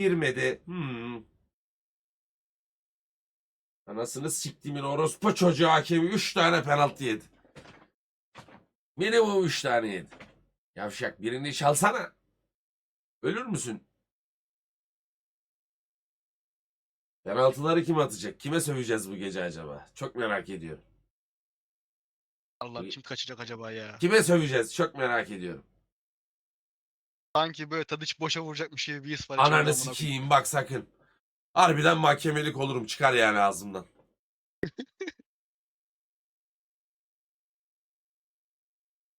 Girmedi. Hmm. Anasını siktimin orospu çocuğu hakemi 3 tane penaltı yedi. Minimum 3 tane yedi. Yavşak birini çalsana. Ölür müsün? Penaltıları kim atacak? Kime söveceğiz bu gece acaba? Çok merak ediyorum. Allah kim kaçacak acaba ya? Kime söveceğiz? Çok merak ediyorum. Sanki böyle Tadiç boşa vuracakmış gibi bir his var. amına Ananı koyayım. sikeyim bak sakın. Harbiden mahkemelik olurum çıkar yani ağzımdan.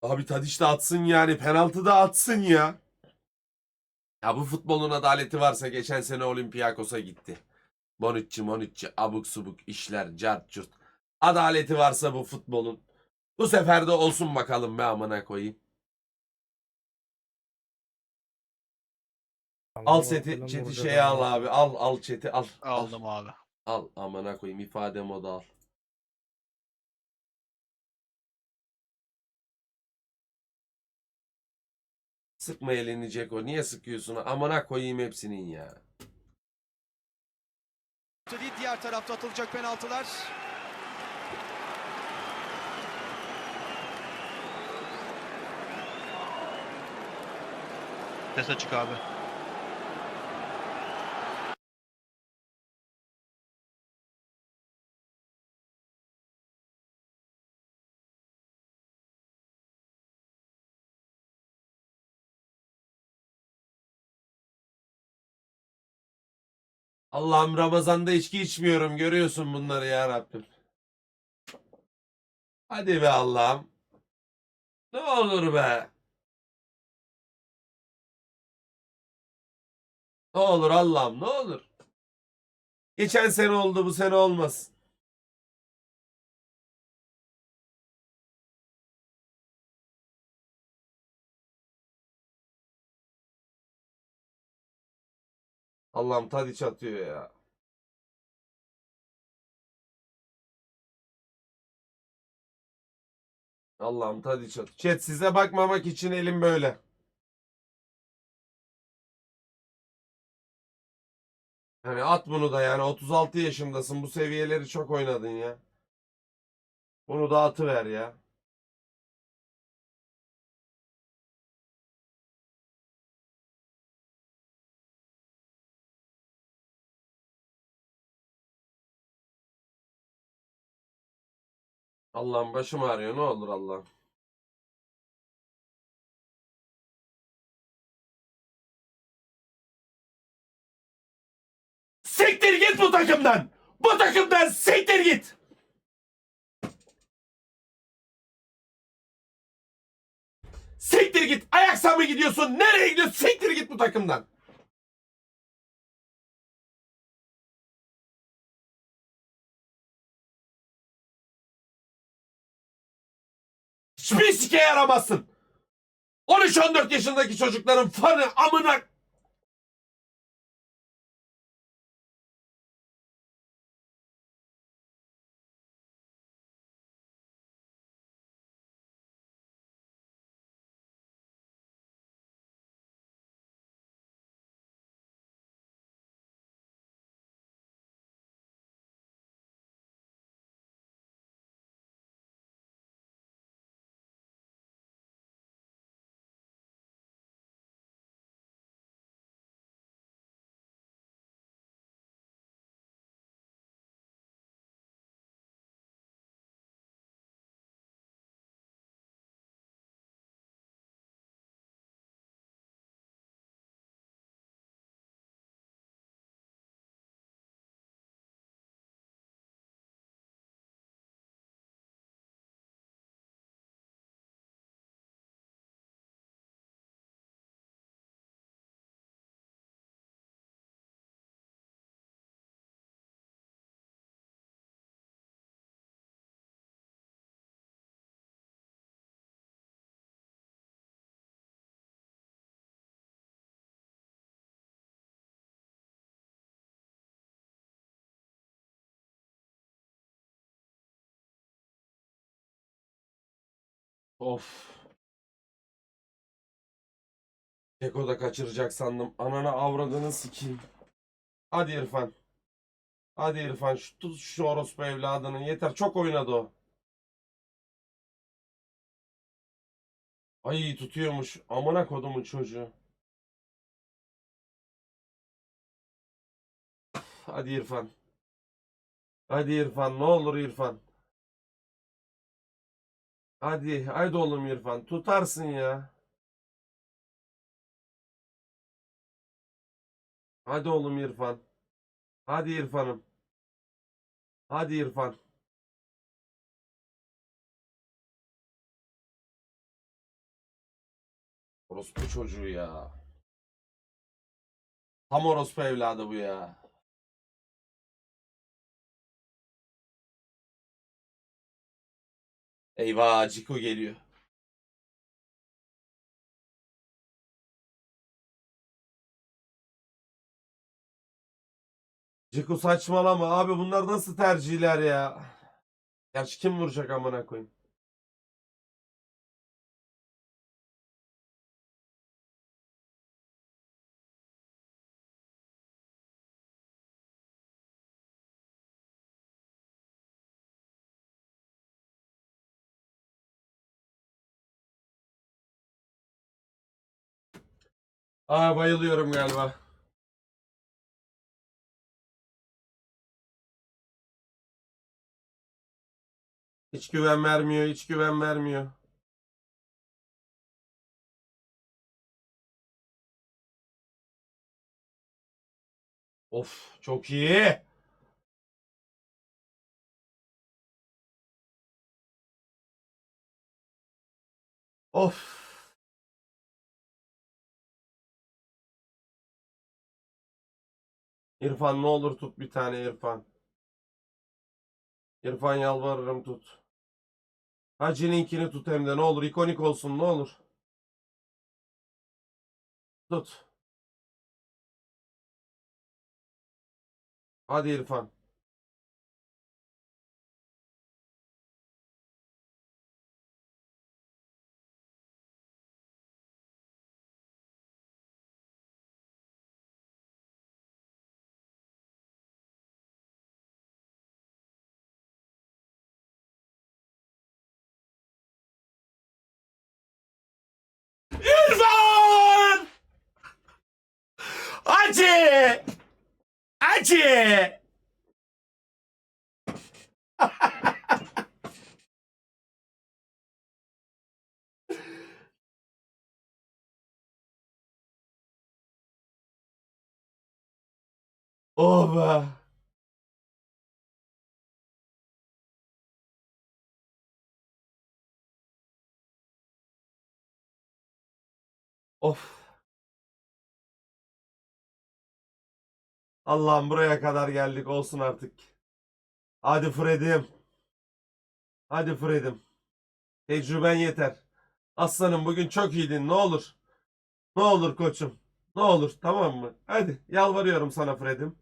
Abi Tadiç de atsın yani penaltı da atsın ya. Ya bu futbolun adaleti varsa geçen sene Olympiakos'a gitti. Bonucci Monucci abuk subuk işler cart curt. Adaleti varsa bu futbolun. Bu sefer de olsun bakalım be amına koyayım. Al seti, chat'i şeye al abi. Al al chat'i al. al. Aldım abi. Al amına koyayım ifade modu al. Sıkma elini Ceko. Niye sıkıyorsun? Amına koyayım hepsinin ya. Diğer tarafta atılacak penaltılar. Ses açık abi. Allah'ım Ramazan'da içki içmiyorum. Görüyorsun bunları ya Rabbim. Hadi be Allah'ım. Ne olur be. Ne olur Allah'ım ne olur. Geçen sene oldu bu sene olmaz. Allah'ım Tadiç atıyor ya. Allah'ım Tadiç atıyor. Chat size bakmamak için elim böyle. Hani at bunu da yani 36 yaşındasın bu seviyeleri çok oynadın ya. Bunu da atıver ya. Allah'ım başım ağrıyor ne olur Allah'ım. Siktir git bu takımdan. Bu takımdan siktir git. Siktir git. Ayaksa mı gidiyorsun? Nereye gidiyorsun? Siktir git bu takımdan. Hiçbir sike yaramazsın. 13-14 yaşındaki çocukların fanı amına Of. Keko da kaçıracak sandım. Ananı avradını sikeyim. Hadi İrfan. Hadi İrfan. Tut şu orospu evladını. Yeter. Çok oynadı o. Ay tutuyormuş. Amına kodumun çocuğu. Hadi İrfan. Hadi İrfan. Ne olur İrfan. Hadi. Haydi oğlum İrfan. Tutarsın ya. Hadi oğlum İrfan. Hadi İrfan'ım. Hadi İrfan. Orospu çocuğu ya. Tam orospu evladı bu ya. Eyvah Ciko geliyor. Ciko saçmalama abi bunlar nasıl tercihler ya? Gerçi kim vuracak amına koyayım? Aa bayılıyorum galiba. Hiç güven vermiyor, hiç güven vermiyor. Of, çok iyi. Of. İrfan ne olur tut bir tane İrfan. İrfan yalvarırım tut. Hacı'ninkini tut hem de ne olur ikonik olsun ne olur. Tut. Hadi İrfan. Hacı! Hacı! Oh be. Of. Allah'ım buraya kadar geldik olsun artık. Hadi Fred'im. Hadi Fred'im. Tecrüben yeter. Aslanım bugün çok iyiydin ne olur. Ne olur koçum. Ne olur tamam mı? Hadi yalvarıyorum sana Fred'im.